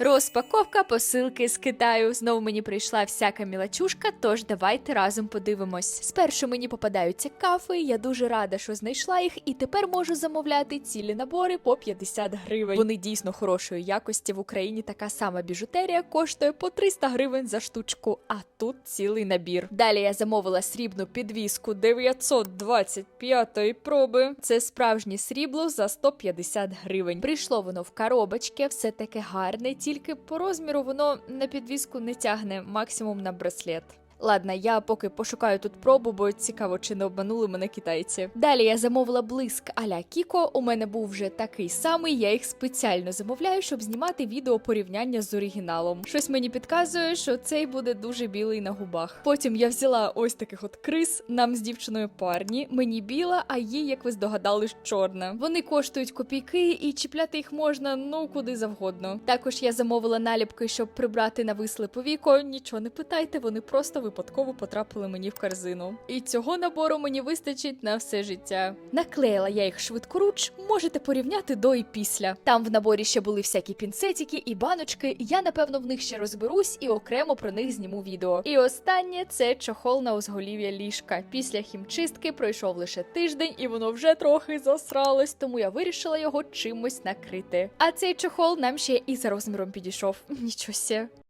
Розпаковка посилки з Китаю. Знову мені прийшла всяка мілачушка, тож давайте разом подивимось. Спершу мені попадаються кафи. Я дуже рада, що знайшла їх, і тепер можу замовляти цілі набори по 50 гривень. Вони дійсно хорошої якості. В Україні така сама біжутерія коштує по 300 гривень за штучку, а тут цілий набір. Далі я замовила срібну підвіску 925 проби. Це справжнє срібло за 150 гривень. Прийшло воно в коробочці, все таке гарне, тільки по розміру воно на підвіску не тягне, максимум на браслет. Ладно, я поки пошукаю тут пробу, бо цікаво, чи не обманули мене китайці. Далі я замовила блиск аля Кіко. У мене був вже такий самий. Я їх спеціально замовляю, щоб знімати відео порівняння з оригіналом. Щось мені підказує, що цей буде дуже білий на губах. Потім я взяла ось таких от крис. Нам з дівчиною парні. Мені біла, а їй, як ви здогадались, чорна. Вони коштують копійки, і чіпляти їх можна ну куди завгодно. Також я замовила наліпки, щоб прибрати нависле повіко. Нічого не питайте, вони просто випадково потрапили мені в корзину. І цього набору мені вистачить на все життя. Наклеїла я їх швидкоруч, можете порівняти до і після. Там в наборі ще були всякі пінцетики і баночки. Я напевно в них ще розберусь і окремо про них зніму відео. І останнє це чохол на узголів'я ліжка. Після хімчистки пройшов лише тиждень, і воно вже трохи засралось, тому я вирішила його чимось накрити. А цей чохол нам ще і за розміром підійшов. Нічого сє.